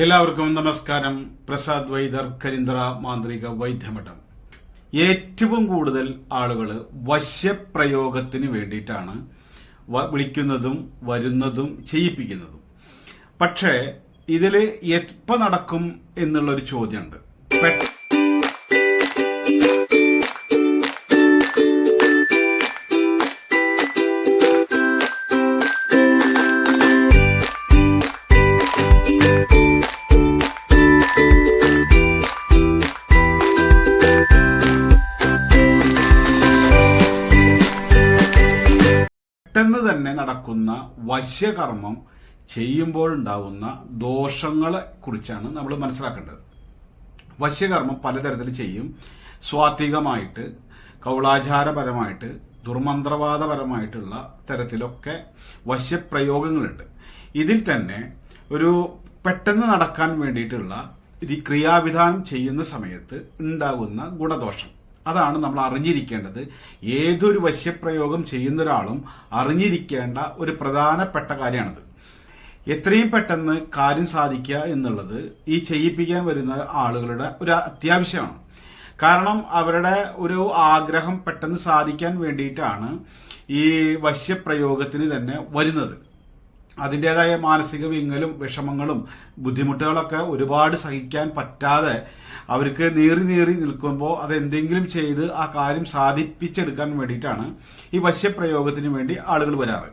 എല്ലാവർക്കും നമസ്കാരം. പ്രസാദ് വൈദർ കരിന്ദ്ര മാന്ത്രിക വൈദ്യമഠം. ഏറ്റവും കൂടുതൽ ആളുകൾ വശ്യപ്രയോഗത്തിന് വേണ്ടിയിട്ടാണ് വിളിക്കുന്നതും വരുന്നതും ചെയ്യിപ്പിക്കുന്നതും. പക്ഷേ ഇതിൽ എപ്പോൾ നടക്കും എന്നുള്ളൊരു ചോദ്യമുണ്ട് വശ്യകർമ്മം ചെയ്യുമ്പോഴുണ്ടാവുന്ന ദോഷങ്ങളെ കുറിച്ചാണ് നമ്മൾ മനസ്സിലാക്കേണ്ടത്. വശ്യകർമ്മം പലതരത്തിൽ ചെയ്യും. സ്വാത്വികമായിട്ട് കൗളാചാരപരമായിട്ട് ദുർമന്ത്രവാദപരമായിട്ടുള്ള തരത്തിലൊക്കെ വശ്യപ്രയോഗങ്ങളുണ്ട്. ഇതിൽ തന്നെ ഒരു പെട്ടെന്ന് നടക്കാൻ വേണ്ടിയിട്ടുള്ള ക്രിയാവിധാനം ചെയ്യുന്ന സമയത്ത് ഉണ്ടാകുന്ന ഗുണദോഷം. അതാണ് നമ്മൾ അറിഞ്ഞിരിക്കേണ്ടത്. ഏതൊരു വശ്യപ്രയോഗം ചെയ്യുന്ന ഒരാളും അറിഞ്ഞിരിക്കേണ്ട ഒരു പ്രധാനപ്പെട്ട കാര്യമാണത്. എത്രയും പെട്ടെന്ന് കാര്യം സാധിക്കുക എന്നുള്ളത് ഈ ചെയ്യിപ്പിക്കാൻ വരുന്ന ആളുകളുടെ ഒരു അത്യാവശ്യമാണ്. കാരണം അവരുടെ ഒരു ആഗ്രഹം പെട്ടെന്ന് സാധിക്കാൻ വേണ്ടിയിട്ടാണ് ഈ വശ്യപ്രയോഗത്തിന് തന്നെ വരുന്നത്. അതിന്റെതായ മാനസിക വിങ്ങലും വിഷമങ്ങളും ബുദ്ധിമുട്ടുകളൊക്കെ ഒരുപാട് സഹിക്കാൻ പറ്റാതെ അവർക്ക് നീറി നീറി നിൽക്കുമ്പോൾ അതെന്തെങ്കിലും ചെയ്ത് ആ കാര്യം സാധിപ്പിച്ചെടുക്കാൻ വേണ്ടിയിട്ടാണ് ഈ വശ്യപ്രയോഗത്തിന് വേണ്ടി ആളുകൾ വരാറ്.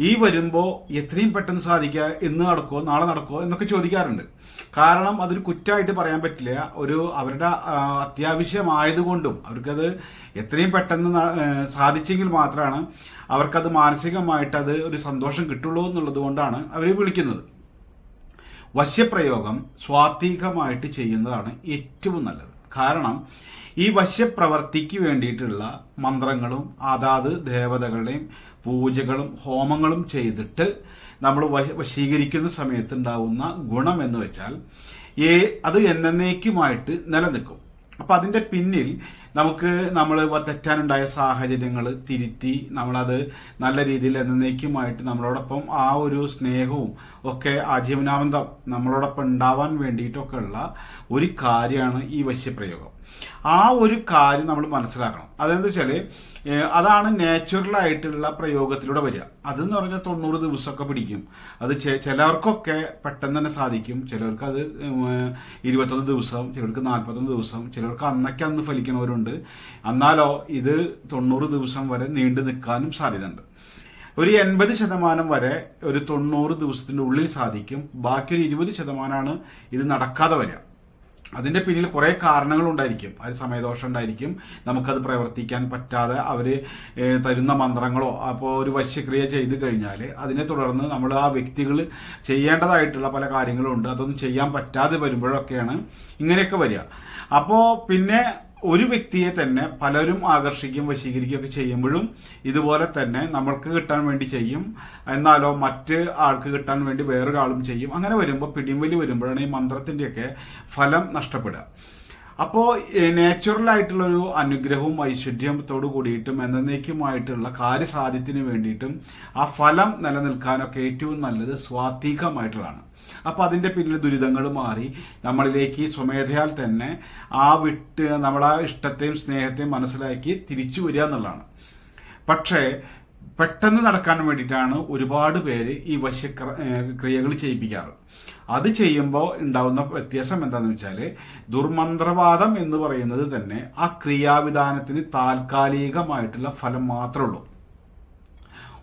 ഈ വരുമ്പോൾ എത്രയും പെട്ടെന്ന് സാധിക്കുക ഇന്ന് നടക്കുമോ നാളെ നടക്കുമോ എന്നൊക്കെ ചോദിക്കാറുണ്ട്. കാരണം അതൊരു കുറ്റമായിട്ട് പറയാൻ പറ്റില്ല. ഒരു അവരുടെ അത്യാവശ്യമായതുകൊണ്ടും അവർക്കത് എത്രയും പെട്ടെന്ന് സാധിച്ചെങ്കിൽ മാത്രമാണ് അവർക്കത് മാനസികമായിട്ട് അത് ഒരു സന്തോഷം കിട്ടുള്ളൂ എന്നുള്ളത് കൊണ്ടാണ് അവർ വിളിക്കുന്നത്. വശ്യപ്രയോഗം സ്വാത്വികമായിട്ട് ചെയ്യുന്നതാണ് ഏറ്റവും നല്ലത്. കാരണം ഈ വശ്യപ്രവർത്തിക്ക് വേണ്ടിയിട്ടുള്ള മന്ത്രങ്ങളും അതാത് ദേവതകളുടെയും പൂജകളും ഹോമങ്ങളും ചെയ്തിട്ട് നമ്മൾ വശീകരിക്കുന്ന സമയത്തുണ്ടാവുന്ന ഗുണം എന്ന് വെച്ചാൽ ഏ അത് എന്നേക്കുമായിട്ട് നിലനിൽക്കും. അപ്പം അതിന്റെ പിന്നിൽ നമുക്ക് നമ്മൾ തെറ്റാനുണ്ടായ സാഹചര്യങ്ങൾ തിരുത്തി നമ്മളത് നല്ല രീതിയിൽ എന്നേക്കുമായിട്ട് നമ്മളോടൊപ്പം ആ ഒരു സ്നേഹവും ഒക്കെ ആജീവനാനന്ദം നമ്മളോടൊപ്പം ഉണ്ടാവാൻ വേണ്ടിയിട്ടൊക്കെ ഉള്ള ഒരു കാര്യമാണ് ഈ വശ്യപ്രയോഗം. ആ ഒരു കാര്യം നമ്മൾ മനസ്സിലാക്കണം. അതെന്താ വെച്ചാൽ അതാണ് നാച്ചുറൽ ആയിട്ടുള്ള പ്രയോഗത്തിലൂടെ വരിക. അതെന്ന് പറഞ്ഞാൽ തൊണ്ണൂറ് ദിവസമൊക്കെ പിടിക്കും. അത് ചിലർക്കൊക്കെ പെട്ടെന്ന് തന്നെ സാധിക്കും. ചിലർക്ക് അത് ഇരുപത്തൊന്ന് ദിവസം ചിലർക്ക് നാൽപ്പത്തൊന്ന് ദിവസം ചിലർക്ക് അന്നൊക്കെ അന്ന് ഫലിക്കുന്നവരുണ്ട് എന്നാലോ ഇത് തൊണ്ണൂറ് ദിവസം വരെ നീണ്ടു നിൽക്കാനും സാധ്യതയുണ്ട്. ഒരു എൺപത് ശതമാനം വരെ ഒരു തൊണ്ണൂറ് ദിവസത്തിന്റെ ഉള്ളിൽ സാധിക്കും. ബാക്കി ഒരു ഇരുപത് ശതമാനമാണ് ഇത് നടക്കാതെ വരിക. അതിന്റെ പിന്നിൽ കുറേ കാരണങ്ങളുണ്ടായിരിക്കും അത് സമയദോഷം ഉണ്ടായിരിക്കും. നമുക്കത് പ്രവർത്തിക്കാൻ പറ്റാതെ അവർ തരുന്ന മന്ത്രങ്ങളോ അപ്പോൾ ഒരു വശ്യക്രിയ ചെയ്ത് കഴിഞ്ഞാൽ അതിനെ തുടർന്ന് നമ്മൾ ആ വ്യക്തികൾ ചെയ്യേണ്ടതായിട്ടുള്ള പല കാര്യങ്ങളും ഉണ്ട്. അതൊന്നും ചെയ്യാൻ പറ്റാതെ വരുമ്പോഴൊക്കെയാണ് ഇങ്ങനെയൊക്കെ വരിക. അപ്പോൾ പിന്നെ ഒരു വ്യക്തിയെ തന്നെ പലരും ആകർഷിക്കും വശീകരിക്കുകയൊക്കെ ചെയ്യുമ്പോഴും ഇതുപോലെ തന്നെ നമ്മൾക്ക് കിട്ടാൻ വേണ്ടി ചെയ്യും. എന്നാലോ മറ്റ് ആൾക്ക് കിട്ടാൻ വേണ്ടി വേറൊരാളും ചെയ്യും. അങ്ങനെ വരുമ്പോൾ പിടിമ്പലി വരുമ്പോഴാണ് ഈ മന്ത്രത്തിന്റെയൊക്കെ ഫലം നഷ്ടപ്പെടുക. അപ്പോൾ നാച്ചുറൽ ആയിട്ടുള്ള ഒരു അനുഗ്രഹവും ഐശ്വര്യത്തോടു കൂടിയിട്ടും എന്നേക്കുമായിട്ടുള്ള കാര്യസാധ്യത്തിന് വേണ്ടിയിട്ടും ആ ഫലം നിലനിൽക്കാനൊക്കെ ഏറ്റവും നല്ലത് സ്വാത്വികമായിട്ടുള്ളതാണ്. അപ്പോൾ അതിന്റെ പിന്നിൽ ദുരിതങ്ങൾ മാറി നമ്മളിലേക്ക് സ്വമേധയാൽ തന്നെ ആ വിട്ട് നമ്മളാ ഇഷ്ടത്തെയും സ്നേഹത്തെയും മനസ്സിലാക്കി തിരിച്ചു വരിക എന്നുള്ളതാണ്. പക്ഷേ പെട്ടെന്ന് നടക്കാൻ വേണ്ടിയിട്ടാണ് ഒരുപാട് പേര് ഈ വശ്യ ക്രിയകൾ ചെയ്യിപ്പിക്കാറ്. അത് ചെയ്യുമ്പോൾ ഉണ്ടാവുന്ന വ്യത്യാസം എന്താണെന്ന് വെച്ചാൽ ദുർമന്ത്രവാദം എന്ന് പറയുന്നത് തന്നെ ആ ക്രിയാവിധാനത്തിന് താൽക്കാലികമായിട്ടുള്ള ഫലം മാത്രമേ ഉള്ളൂ.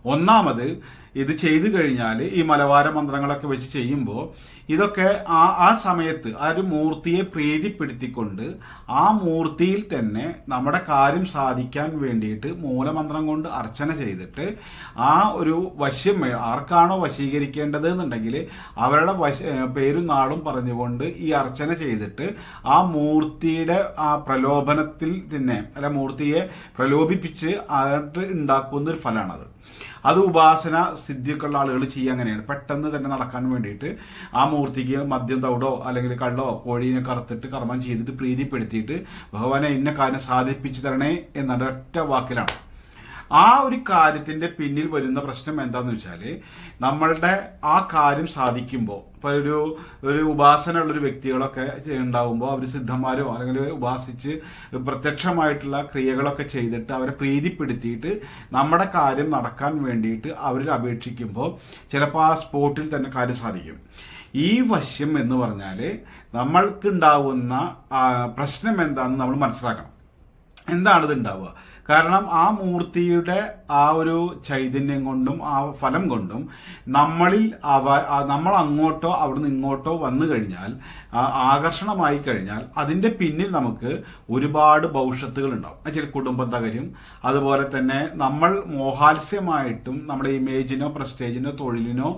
ഒന്നാമത് ഇത് ചെയ്തു കഴിഞ്ഞാൽ ഈ മലവാര മന്ത്രങ്ങളൊക്കെ വെച്ച് ചെയ്യുമ്പോൾ ഇതൊക്കെ ആ ആ സമയത്ത് ആ ഒരു മൂർത്തിയെ പ്രീതിപ്പെടുത്തിക്കൊണ്ട് ആ മൂർത്തിയിൽ തന്നെ നമ്മുടെ കാര്യം സാധിക്കാൻ വേണ്ടിയിട്ട് മൂലമന്ത്രം കൊണ്ട് അർച്ചന ചെയ്തിട്ട് ആ ഒരു വശ്യം ആർക്കാണോ വശീകരിക്കേണ്ടത് എന്നുണ്ടെങ്കിൽ അവരുടെ വശ പേരും നാളും പറഞ്ഞുകൊണ്ട് ഈ അർച്ചന ചെയ്തിട്ട് ആ മൂർത്തിയുടെ ആ പ്രലോഭനത്തിൽ തന്നെ അല്ല മൂർത്തിയെ പ്രലോഭിപ്പിച്ച് ആയിട്ട് ഉണ്ടാക്കുന്ന ഒരു ഫലമാണത് അത് ഉപാസന സിദ്ധിയൊക്കെയുള്ള ആളുകൾ ചെയ്യുക അങ്ങനെയാണ്. പെട്ടെന്ന് തന്നെ നടക്കാൻ വേണ്ടിയിട്ട് ആ മൂർത്തിക്ക് മദ്യം തവിടോ അല്ലെങ്കിൽ കള്ളോ കോഴീനെ കറുത്തിട്ട് കർമ്മം ചെയ്തിട്ട് പ്രീതിപ്പെടുത്തിയിട്ട് ഭഗവാനെ ഇന്ന കാര്യം സാധിപ്പിച്ചു തരണേ എന്നുള്ള ഒറ്റ വാക്കിലാണ്. ആ ഒരു കാര്യത്തിന്റെ പിന്നിൽ വരുന്ന പ്രശ്നം എന്താന്ന് വെച്ചാൽ നമ്മളുടെ ആ കാര്യം സാധിക്കുമ്പോൾ ഇപ്പൊ ഒരു ഒരു ഉപാസന ഉള്ളൊരു വ്യക്തികളൊക്കെ ഉണ്ടാവുമ്പോൾ അവർ സിദ്ധന്മാരോ അല്ലെങ്കിൽ ഉപാസിച്ച് പ്രത്യക്ഷമായിട്ടുള്ള ക്രിയകളൊക്കെ ചെയ്തിട്ട് അവരെ പ്രീതിപ്പെടുത്തിയിട്ട് നമ്മുടെ കാര്യം നടക്കാൻ വേണ്ടിയിട്ട് അവരിൽ അപേക്ഷിക്കുമ്പോൾ ചിലപ്പോൾ ആ സ്പോട്ടിൽ തന്നെ കാര്യം സാധിക്കും. ഈ വശ്യം എന്ന് പറഞ്ഞാൽ നമ്മൾക്കുണ്ടാവുന്ന പ്രശ്നം എന്താണെന്ന് നമ്മൾ മനസ്സിലാക്കണം. എന്താണ് ഇത് ഉണ്ടാവുക കാരണം ആ മൂർത്തിയുടെ ആ ഒരു ചൈതന്യം കൊണ്ടും ആ ഫലം കൊണ്ടും നമ്മളിൽ അവ നമ്മൾ അങ്ങോട്ടോ അവിടുന്ന് ഇങ്ങോട്ടോ വന്നു കഴിഞ്ഞാൽ ആകർഷണമായി കഴിഞ്ഞാൽ അതിന്റെ പിന്നിൽ നമുക്ക് ഒരുപാട് ഭവിഷ്യത്തുകൾ ഉണ്ടാവും. ചില കുടുംബം തകരും. അതുപോലെ തന്നെ നമ്മൾ മോഹാത്സ്യമായിട്ടും നമ്മുടെ ഇമേജിനോ പ്രസ്റ്റേജിനോ തൊഴിലിനോ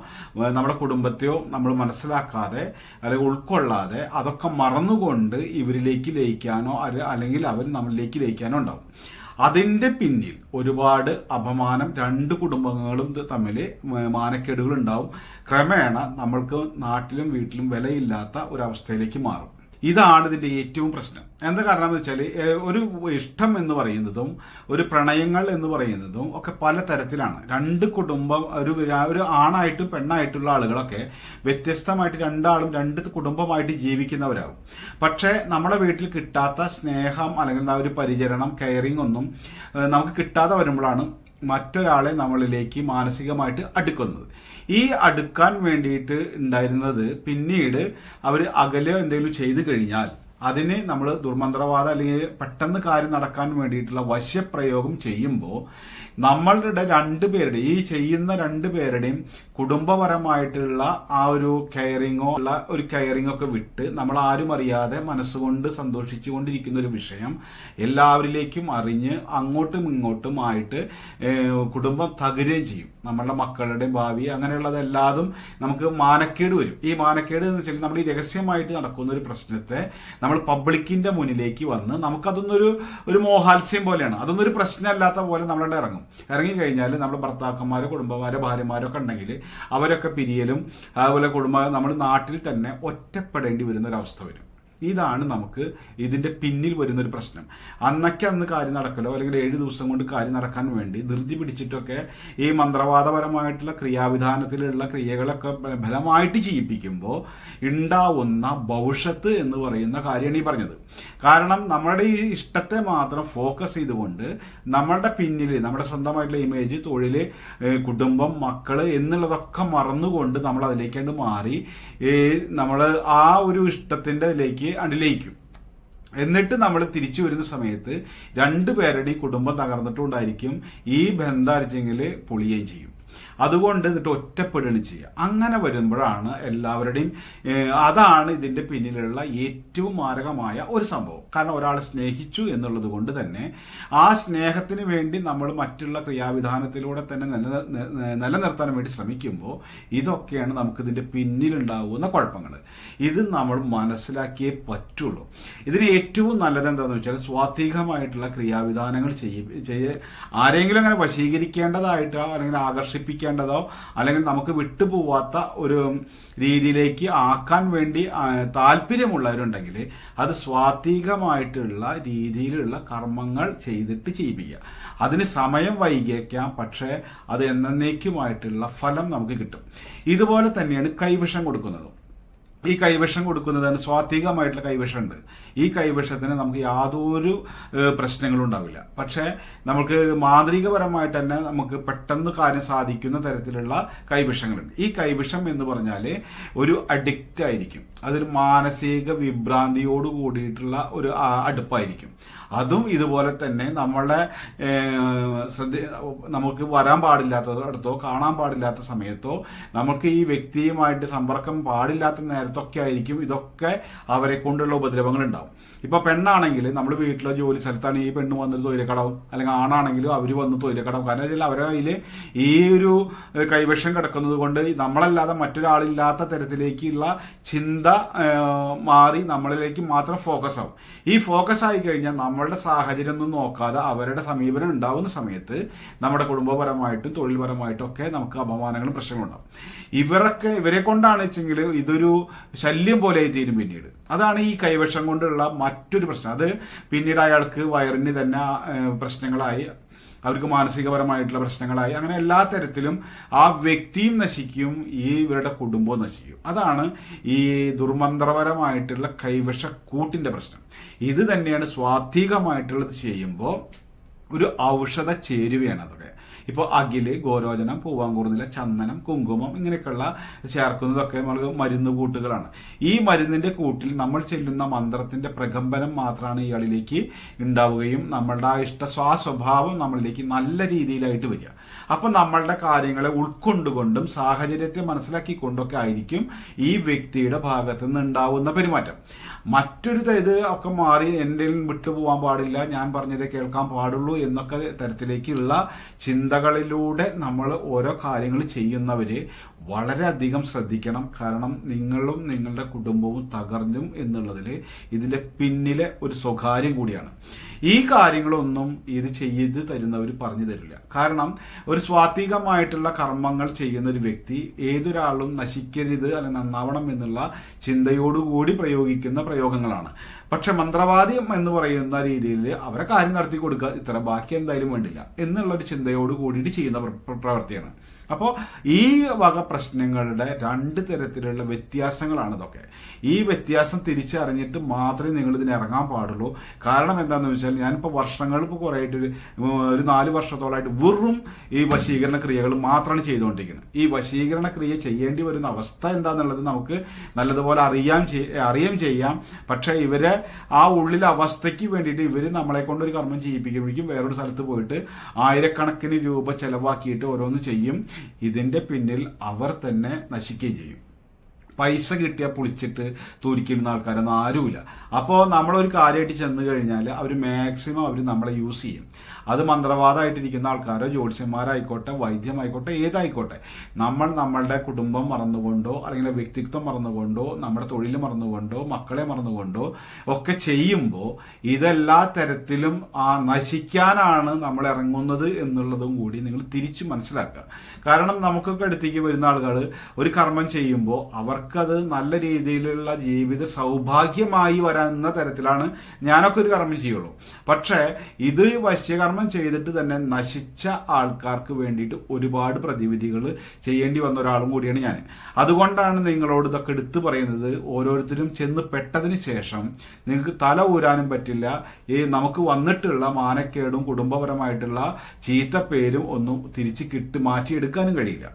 നമ്മുടെ കുടുംബത്തെയോ നമ്മൾ മനസ്സിലാക്കാതെ അല്ലെങ്കിൽ ഉൾക്കൊള്ളാതെ അതൊക്കെ മറന്നുകൊണ്ട് ഇവരിലേക്ക് ലയിക്കാനോ അല്ലെങ്കിൽ അവർ നമ്മളിലേക്ക് ലയിക്കാനോ ഉണ്ടാവും. അതിന്റെ പിന്നിൽ ഒരുപാട് അപമാനം രണ്ട് കുടുംബങ്ങളും തമ്മിൽ മാനക്കേടുകൾ ഉണ്ടാവും. ക്രമേണ നമ്മൾക്ക് നാട്ടിലും വീട്ടിലും വിലയില്ലാത്ത ഒരവസ്ഥയിലേക്ക് മാറും. ഇതാണ് ഇതിന്റെ ഏറ്റവും പ്രശ്നം. എന്താ കാരണം എന്ന് വെച്ചാൽ ഒരു ഇഷ്ടം എന്ന് പറയുന്നതും ഒരു പ്രണയങ്ങൾ എന്ന് പറയുന്നതും ഒക്കെ പല തരത്തിലാണ്. രണ്ട് കുടുംബം ഒരു ഒരു ആണായിട്ടും പെണ്ണായിട്ടുള്ള ആളുകളൊക്കെ വ്യത്യസ്തമായിട്ട് രണ്ടാളും രണ്ട് കുടുംബമായിട്ട് ജീവിക്കുന്നവരാകും. പക്ഷേ നമ്മുടെ വീട്ടിൽ കിട്ടാത്ത സ്നേഹം അല്ലെങ്കിൽ ആ ഒരു പരിചരണം കെയറിംഗ് ഒന്നും നമുക്ക് കിട്ടാതെ വരുമ്പോഴാണ് മറ്റൊരാളെ നമ്മളിലേക്ക് മാനസികമായിട്ട് അടുക്കുന്നത്. ഈ അടുക്കാൻ വേണ്ടിയിട്ട് ഉണ്ടായിരുന്നത് പിന്നീട് അവർ അകലെ എന്തെങ്കിലും ചെയ്തു കഴിഞ്ഞാൽ അതിനെ നമ്മൾ ദുർമന്ത്രവാദം അല്ലെങ്കിൽ പെട്ടെന്ന് കാര്യം നടക്കാൻ വേണ്ടിയിട്ടുള്ള വശ്യപ്രയോഗം ചെയ്യുമ്പോൾ നമ്മളുടെ രണ്ടുപേരുടെ ഈ ചെയ്യുന്ന രണ്ടുപേരുടെയും കുടുംബപരമായിട്ടുള്ള ആ ഒരു കെയറിങ്ങോ ഉള്ള ഒരു കെയറിംഗ് ഒക്കെ വിട്ട് നമ്മൾ ആരും അറിയാതെ മനസ്സുകൊണ്ട് സന്തോഷിച്ചുകൊണ്ടിരിക്കുന്ന ഒരു വിഷയം എല്ലാവരിലേക്കും അറിഞ്ഞ് അങ്ങോട്ടും ഇങ്ങോട്ടും ആയിട്ട് കുടുംബം തകരുകയും ചെയ്യും. നമ്മളുടെ മക്കളുടെ ഭാവി അങ്ങനെയുള്ളതെല്ലാതും നമുക്ക് മാനക്കേട് വരും. ഈ മാനക്കേട് എന്ന് വെച്ചാൽ നമ്മൾ ഈ രഹസ്യമായിട്ട് നടക്കുന്ന ഒരു പ്രശ്നത്തെ നമ്മൾ പബ്ലിക്കിന്റെ മുന്നിലേക്ക് വന്ന് നമുക്കതൊന്നൊരു ഒരു മോഹാത്സ്യം പോലെയാണ്. അതൊന്നൊരു പ്രശ്നമല്ലാത്ത പോലെ നമ്മളുടെ ഇറങ്ങും. ഇറങ്ങി കഴിഞ്ഞാൽ നമ്മുടെ ഭർത്താക്കന്മാരോ കുടുംബമാരോ ഭാര്യമാരോ ഒക്കെ ഉണ്ടെങ്കിൽ അവരൊക്കെ പിരിയലും അതുപോലെ കുടുംബ നമ്മൾ നാട്ടിൽ തന്നെ ഒറ്റപ്പെടേണ്ടി വരുന്ന ഒരു അവസ്ഥ വരും. ഇതാണ് നമുക്ക് ഇതിന്റെ പിന്നിൽ വരുന്ന ഒരു പ്രശ്നം. അന്നൊക്കെ അന്ന് കാര്യം നടക്കലോ അല്ലെങ്കിൽ ഏഴ് ദിവസം കൊണ്ട് കാര്യം നടക്കാൻ വേണ്ടി ധൃതി പിടിച്ചിട്ടൊക്കെ ഈ മന്ത്രവാദപരമായിട്ടുള്ള ക്രിയാവിധാനത്തിലുള്ള ക്രിയകളൊക്കെ ഫലമായിട്ട് ചെയ്യിപ്പിക്കുമ്പോൾ ഉണ്ടാവുന്ന ഭവിഷ്യത്ത് എന്ന് പറയുന്ന കാര്യമാണ് ഈ പറഞ്ഞത്. കാരണം നമ്മുടെ ഈ ഇഷ്ടത്തെ മാത്രം ഫോക്കസ് ചെയ്തുകൊണ്ട് നമ്മളുടെ പിന്നിൽ നമ്മുടെ സ്വന്തമായിട്ടുള്ള ഇമേജ് തൊഴിൽ കുടുംബം മക്കൾ എന്നുള്ളതൊക്കെ മറന്നുകൊണ്ട് നമ്മൾ അതിലേക്കാണ്ട് മാറി നമ്മൾ ആ ഒരു ഇഷ്ടത്തിന്റെ ഇതിലേക്ക് അണ്ടിലേക്കും എന്നിട്ട് നമ്മൾ തിരിച്ചു വരുന്ന സമയത്ത് രണ്ടു പേരുടെയും കുടുംബം തകർന്നിട്ടുണ്ടായിരിക്കും. ഈ ബന്ധാരിച്ചെങ്കിൽ പൊളിയുകയും ചെയ്യും. അതുകൊണ്ട് എന്നിട്ട് ഒറ്റപ്പെടുകയാണ് ചെയ്യുക. അങ്ങനെ വരുമ്പോഴാണ് എല്ലാവരുടെയും അതാണ് ഇതിന്റെ പിന്നിലുള്ള ഏറ്റവും മാരകമായ ഒരു സംഭവം. കാരണം ഒരാൾ സ്നേഹിച്ചു എന്നുള്ളത് കൊണ്ട് തന്നെ ആ സ്നേഹത്തിന് വേണ്ടി നമ്മൾ മറ്റുള്ള ക്രിയാവിധാനത്തിലൂടെ തന്നെ നിലനിർത്താൻ വേണ്ടി ശ്രമിക്കുമ്പോൾ ഇതൊക്കെയാണ് നമുക്ക് ഇതിന്റെ പിന്നിലുണ്ടാവുന്ന കുഴപ്പങ്ങൾ. ഇത് നമ്മൾ മനസ്സിലാക്കിയേ പറ്റുള്ളൂ. ഇതിന് ഏറ്റവും നല്ലത് എന്താണെന്ന് വെച്ചാൽ സ്വാത്വികമായിട്ടുള്ള ക്രിയാവിധാനങ്ങൾ ചെയ്യ ആരെങ്കിലും അങ്ങനെ വശീകരിക്കേണ്ടതായിട്ടോ അല്ലെങ്കിൽ ആകർഷിപ്പിക്കേണ്ടതോ അല്ലെങ്കിൽ നമുക്ക് വിട്ടുപോവാത്ത ഒരു രീതിയിലേക്ക് ആക്കാൻ വേണ്ടി താല്പര്യമുള്ളവരുണ്ടെങ്കിൽ അത് സ്വാത്വികമായിട്ടുള്ള രീതിയിലുള്ള കർമ്മങ്ങൾ ചെയ്തിട്ട് ചെയ്യിപ്പിക്കുക അതിന് സമയം വൈകിയേക്കാം പക്ഷേ അത് എന്നേക്കുമായിട്ടുള്ള ഫലം നമുക്ക് കിട്ടും. ഇതുപോലെ തന്നെയാണ് കൈവിഷം കൊടുക്കുന്നതും. ഈ കൈവശം കൊടുക്കുന്നതിന് സ്വാത്വികമായിട്ടുള്ള കൈവശം ഉണ്ട് ഈ കൈവശത്തിന് നമുക്ക് യാതൊരു പ്രശ്നങ്ങളും ഉണ്ടാവില്ല. പക്ഷേ നമുക്ക് മാന്ത്രികപരമായിട്ട് തന്നെ നമുക്ക് പെട്ടെന്ന് കാര്യം സാധിക്കുന്ന തരത്തിലുള്ള കൈവിഷങ്ങളുണ്ട് ഈ കൈവിഷം എന്ന് പറഞ്ഞാൽ ഒരു അഡിക്റ്റ് ആയിരിക്കും. അതൊരു മാനസിക വിഭ്രാന്തിയോട് കൂടിയിട്ടുള്ള ഒരു അടുപ്പായിരിക്കും. അതും ഇതുപോലെ തന്നെ നമ്മളെ ശ്രദ്ധ നമുക്ക് വരാൻ പാടില്ലാത്തടത്തോ കാണാൻ പാടില്ലാത്ത സമയത്തോ നമുക്ക് ഈ വ്യക്തിയുമായിട്ട് സമ്പർക്കം പാടില്ലാത്ത നേരത്തൊക്കെ ആയിരിക്കും ഇതൊക്കെ അവരെ കൊണ്ടുള്ള ഉപദ്രവങ്ങൾ ഉണ്ടാവും ഇപ്പൊ പെണ്ണാണെങ്കിൽ നമ്മൾ വീട്ടിലെ ജോലി സ്ഥലത്താണ് ഈ പെണ്ണ് വന്നൊരു തൊഴിലക്കടവും അല്ലെങ്കിൽ ആണാണെങ്കിലും അവർ വന്ന് തൊഴിലക്കടവും. കാരണം വെച്ചാൽ അവരെ കയ്യിൽ ഈ ഒരു കൈവശം കിടക്കുന്നത് കൊണ്ട് നമ്മളല്ലാതെ മറ്റൊരാളില്ലാത്ത തരത്തിലേക്കുള്ള ചിന്ത മാറി നമ്മളിലേക്ക് മാത്രം ഫോക്കസ് ആവും. ഈ ഫോക്കസ് ആയി കഴിഞ്ഞാൽ നമ്മളുടെ സാഹചര്യം ഒന്നും നോക്കാതെ അവരുടെ സമീപനം ഉണ്ടാവുന്ന സമയത്ത് നമ്മുടെ കുടുംബപരമായിട്ടും തൊഴിൽപരമായിട്ടും ഒക്കെ നമുക്ക് അപമാനങ്ങളും പ്രശ്നങ്ങളും ഉണ്ടാവും. ഇവരൊക്കെ ഇവരെ കൊണ്ടാണ് വെച്ചെങ്കിൽ ഇതൊരു ശല്യം പോലെ തീരും പിന്നീട്. അതാണ് ഈ കൈവശം കൊണ്ടുള്ള മറ്റൊരു പ്രശ്നം. അത് പിന്നീട് അയാൾക്ക് വയറിന് തന്നെ പ്രശ്നങ്ങളായി അവർക്ക് മാനസികപരമായിട്ടുള്ള പ്രശ്നങ്ങളായി അങ്ങനെ എല്ലാ തരത്തിലും ആ വ്യക്തിയും നശിക്കും ഈ ഇവരുടെ കുടുംബവും നശിക്കും. അതാണ് ഈ ദുർമന്ത്രപരമായിട്ടുള്ള കൈവശ കൂട്ടിന്റെ പ്രശ്നം. ഇത് തന്നെയാണ് സ്വാത്വികമായിട്ടുള്ളത് ചെയ്യുമ്പോൾ ഒരു ഔഷധ ചേരുവയാണ് അതൊക്കെ ഇപ്പോൾ അകിൽ ഗോരോചനം പൂവാങ്കുറുനില ചന്ദനം കുങ്കുമം ഇങ്ങനെയൊക്കെയുള്ള ചേർക്കുന്നതൊക്കെ നമ്മൾ മരുന്ന് കൂട്ടുകളാണ്. ഈ മരുന്നിന്റെ കൂട്ടിൽ നമ്മൾ ചെല്ലുന്ന മന്ത്രത്തിന്റെ പ്രകമ്പനം മാത്രമാണ് ഇയാളിലേക്ക് ഉണ്ടാവുകയും നമ്മളുടെ ആ ഇഷ്ട സ്വഭാവം നമ്മളിലേക്ക് നല്ല രീതിയിലായിട്ട് വരിക. അപ്പൊ നമ്മളുടെ കാര്യങ്ങളെ ഉൾക്കൊണ്ടുകൊണ്ടും സാഹചര്യത്തെ മനസ്സിലാക്കിക്കൊണ്ടൊക്കെ ആയിരിക്കും ഈ വ്യക്തിയുടെ ഭാഗത്തു നിന്ന് ഉണ്ടാവുന്ന പെരുമാറ്റം. മറ്റൊരു ഇത് ഒക്കെ മാറി എന്റെ വിട്ടുപോകാൻ പാടില്ല ഞാൻ പറഞ്ഞത് കേൾക്കാൻ പാടുള്ളൂ എന്നൊക്കെ തരത്തിലേക്കുള്ള ചിന്തകളിലൂടെ നമ്മൾ ഓരോ കാര്യങ്ങൾ ചെയ്യുന്നവര് വളരെയധികം ശ്രദ്ധിക്കണം. കാരണം നിങ്ങളും നിങ്ങളുടെ കുടുംബവും തകർന്നും എന്നുള്ളതിൽ ഇതിന്റെ പിന്നിലെ ഒരു സ്വകാര്യം കൂടിയാണ്. ഈ കാര്യങ്ങളൊന്നും ഇത് ചെയ്ത് തരുന്നവർ പറഞ്ഞു തരില്ല. കാരണം ഒരു സ്വാത്വികമായിട്ടുള്ള കർമ്മങ്ങൾ ചെയ്യുന്ന ഒരു വ്യക്തി ഏതൊരാളും നശിക്കരുത് അല്ലെ നന്നാവണം എന്നുള്ള ചിന്തയോടുകൂടി പ്രയോഗിക്കുന്ന പ്രയോഗങ്ങളാണ്. പക്ഷെ മന്ത്രവാദിയം എന്ന് പറയുന്ന രീതിയിൽ അവരെ കാര്യം നടത്തി കൊടുക്കുക ഇത്ര ബാക്കി എന്തായാലും വേണ്ടില്ല എന്നുള്ള ഒരു ചിന്തയോട് കൂടിയിട്ട് ചെയ്യുന്ന പ്രവൃത്തിയാണ് അപ്പോൾ ഈ വക പ്രശ്നങ്ങളുടെ രണ്ട് തരത്തിലുള്ള വ്യത്യാസങ്ങളാണ് ഇതൊക്കെ. ഈ വ്യത്യാസം തിരിച്ചറിഞ്ഞിട്ട് മാത്രമേ നിങ്ങൾ ഇതിന് ഇറങ്ങാൻ പാടുള്ളൂ. കാരണം എന്താണെന്ന് വെച്ചാൽ ഞാനിപ്പോൾ വർഷങ്ങൾ ഇപ്പോൾ കുറേ ആയിട്ട് ഒരു നാല് വർഷത്തോളമായിട്ട് വെറും ഈ വശീകരണ ക്രിയകൾ മാത്രമാണ് ചെയ്തുകൊണ്ടിരിക്കുന്നത് ഈ വശീകരണ ക്രിയ ചെയ്യേണ്ടി വരുന്ന അവസ്ഥ എന്താണെന്നുള്ളത് നമുക്ക് നല്ലതുപോലെ അറിയാം അറിയാം ചെയ്യാം. പക്ഷേ ഇവരെ ആ ഉള്ളിലെ അവസ്ഥയ്ക്ക് വേണ്ടിയിട്ട് ഇവർ നമ്മളെ കൊണ്ട് ഒരു കർമ്മം ചെയ്യിപ്പിക്കുമ്പോഴേക്കും വേറൊരു സ്ഥലത്ത് പോയിട്ട് ആയിരക്കണക്കിന് രൂപ ചെലവാക്കിയിട്ട് ഓരോന്ന് ചെയ്യും. ഇതിന്റെ പിന്നിൽ അവർ തന്നെ നശിക്കുകയും ചെയ്യും. പൈസ കിട്ടിയാൽ പൊളിച്ചിട്ട് തൂരിക്കിടുന്ന ആൾക്കാരൊന്നും ആരുമില്ല. അപ്പോൾ നമ്മളൊരു കാര്യമായിട്ട് ചെന്ന് കഴിഞ്ഞാൽ അവർ മാക്സിമം അവർ നമ്മളെ യൂസ് ചെയ്യും. അത് മന്ത്രവാദമായിട്ടിരിക്കുന്ന ആൾക്കാരോ ജ്യോത്സ്യന്മാരായിക്കോട്ടെ വൈദ്യമായിക്കോട്ടെ ഏതായിക്കോട്ടെ. നമ്മൾ നമ്മളുടെ കുടുംബം മറന്നുകൊണ്ടോ അല്ലെങ്കിൽ വ്യക്തിത്വം മറന്നുകൊണ്ടോ നമ്മുടെ തൊഴിൽ മറന്നുകൊണ്ടോ മക്കളെ മറന്നുകൊണ്ടോ ഒക്കെ ചെയ്യുമ്പോൾ ഇതെല്ലാ തരത്തിലും ആ നശിക്കാനാണ് നമ്മൾ ഇറങ്ങുന്നത് എന്നുള്ളതും കൂടി നിങ്ങൾ തിരിച്ചു മനസ്സിലാക്കുക. കാരണം നമുക്കൊക്കെ അടുത്തേക്ക് വരുന്ന ആളുകൾ ഒരു കർമ്മം ചെയ്യുമ്പോൾ അവർക്കത് നല്ല രീതിയിലുള്ള ജീവിത സൗഭാഗ്യമായി വരുന്ന തരത്തിലാണ് ഞാനൊക്കെ ഒരു കർമ്മം ചെയ്യുള്ളൂ. പക്ഷേ ഇത് വശ്യകർമ്മം ചെയ്തിട്ട് തന്നെ നശിച്ച ആൾക്കാർക്ക് വേണ്ടിയിട്ട് ഒരുപാട് പ്രതിവിധികൾ ചെയ്യേണ്ടി വന്ന ഒരാളും കൂടിയാണ് ഞാൻ. അതുകൊണ്ടാണ് നിങ്ങളോട് ഇതൊക്കെ എടുത്തു പറയുന്നത്. ഓരോരുത്തരും ചെന്ന് പെട്ടതിന് ശേഷം നിങ്ങൾക്ക് തല ഊരാനും പറ്റില്ല. ഈ നമുക്ക് വന്നിട്ടുള്ള മാനക്കേടും കുടുംബപരമായിട്ടുള്ള ചീത്ത പേരും ഒന്നും തിരിച്ച് കിട്ടി മാറ്റിയെടുക്കാനും കഴിയില്ല.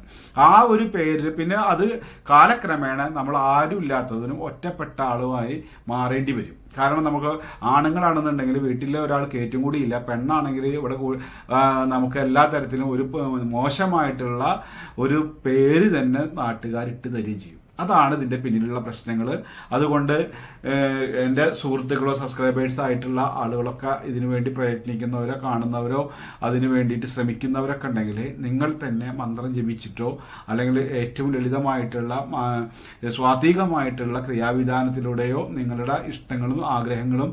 ആ ഒരു പേര് പിന്നെ അത് കാലക്രമേണ നമ്മൾ ആരും ഇല്ലാത്തതിനും ഒറ്റപ്പെട്ട ആളുമായി മാറേണ്ടി വരും. കാരണം നമുക്ക് ആണുങ്ങളാണെന്നുണ്ടെങ്കിൽ വീട്ടിലെ ഒരാൾ കയറ്റും കൂടി ഇല്ല. പെണ്ണാണെങ്കിൽ ഇവിടെ നമുക്ക് എല്ലാ തരത്തിലും ഒരു മോശമായിട്ടുള്ള ഒരു പേര് തന്നെ നാട്ടുകാരിട്ട് തരികയും ചെയ്യും. അതാണ് ഇതിന്റെ പിന്നിലുള്ള പ്രശ്നങ്ങൾ അതുകൊണ്ട് എന്റെ സുഹൃത്തുക്കളോ സബ്സ്ക്രൈബേഴ്സ് ആയിട്ടുള്ള ആളുകളൊക്കെ ഇതിനു വേണ്ടി പ്രയത്നിക്കുന്നവരോ കാണുന്നവരോ അതിനു വേണ്ടിയിട്ട് ശ്രമിക്കുന്നവരൊക്കെ ഉണ്ടെങ്കിൽ നിങ്ങൾ തന്നെ മന്ത്രം ജപിച്ചിട്ടോ അല്ലെങ്കിൽ ഏറ്റവും ലളിതമായിട്ടുള്ള സ്വാധീകമായിട്ടുള്ള ക്രിയാവിധാനത്തിലൂടെയോ നിങ്ങളുടെ ഇഷ്ടങ്ങളും ആഗ്രഹങ്ങളും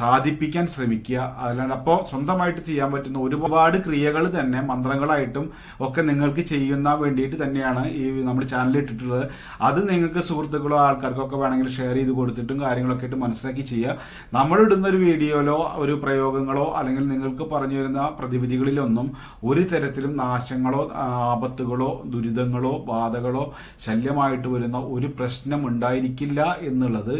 സാധിപ്പിക്കാൻ ശ്രമിക്കുക. അതല്ലാണ്ട് അപ്പോൾ സ്വന്തമായിട്ട് ചെയ്യാൻ പറ്റുന്ന ഒരുപാട് ക്രിയകൾ തന്നെ മന്ത്രങ്ങളായിട്ടും ഒക്കെ നിങ്ങൾക്ക് ചെയ്യുന്ന വേണ്ടിയിട്ട് തന്നെയാണ് ഈ നമ്മുടെ ചാനലിൽ ഇട്ടിട്ടുള്ളത്. അത് നിങ്ങൾക്ക് സുഹൃത്തുക്കളോ ആൾക്കാർക്കോ ഒക്കെ വേണമെങ്കിൽ ഷെയർ ചെയ്ത് കൊടുത്തിട്ടും കാര്യങ്ങളൊക്കെ ആയിട്ട് മനസ്സിലാക്കി ചെയ്യുക. നമ്മൾ ഇടുന്ന ഒരു വീഡിയോയിലോ ഒരു പ്രയോഗങ്ങളോ അല്ലെങ്കിൽ നിങ്ങൾക്ക് പറഞ്ഞു വരുന്ന പ്രതിവിധികളിലൊന്നും ഒരു തരത്തിലും നാശങ്ങളോ ആപത്തുകളോ ദുരിതങ്ങളോ ബാധകളോ ശല്യമായിട്ട് വരുന്ന ഒരു പ്രശ്നം ഉണ്ടായിരിക്കില്ല എന്നുള്ളത്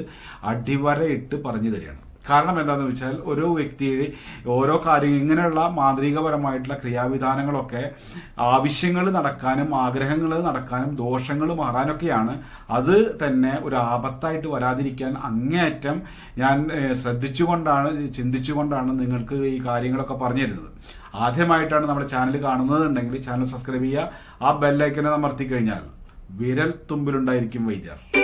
അടിവരയിട്ട് പറഞ്ഞു തരികയാണ്. കാരണം എന്താണെന്ന് വെച്ചാൽ ഓരോ വ്യക്തിയുടെ ഓരോ കാര്യങ്ങൾ ഇങ്ങനെയുള്ള മാന്ത്രികപരമായിട്ടുള്ള ക്രിയാവിധാനങ്ങളൊക്കെ ആവശ്യങ്ങൾ നടക്കാനും ആഗ്രഹങ്ങൾ നടക്കാനും ദോഷങ്ങൾ മാറാനൊക്കെയാണ്. അത് തന്നെ ഒരു ആപത്തായിട്ട് വരാതിരിക്കാൻ അങ്ങേയറ്റം ഞാൻ ശ്രദ്ധിച്ചുകൊണ്ടാണ് ചിന്തിച്ചുകൊണ്ടാണ് നിങ്ങൾക്ക് ഈ കാര്യങ്ങളൊക്കെ പറഞ്ഞു തരുന്നത് ആദ്യമായിട്ടാണ് നമ്മുടെ ചാനൽ കാണുന്നതെന്നുണ്ടെങ്കിൽ ചാനൽ സബ്സ്ക്രൈബ് ചെയ്യുക. ആ ബെല്ലൈക്കനെ അമർത്തി കഴിഞ്ഞാൽ വിരൽ തുമ്പിലുണ്ടായിരിക്കും വൈദ്യർ.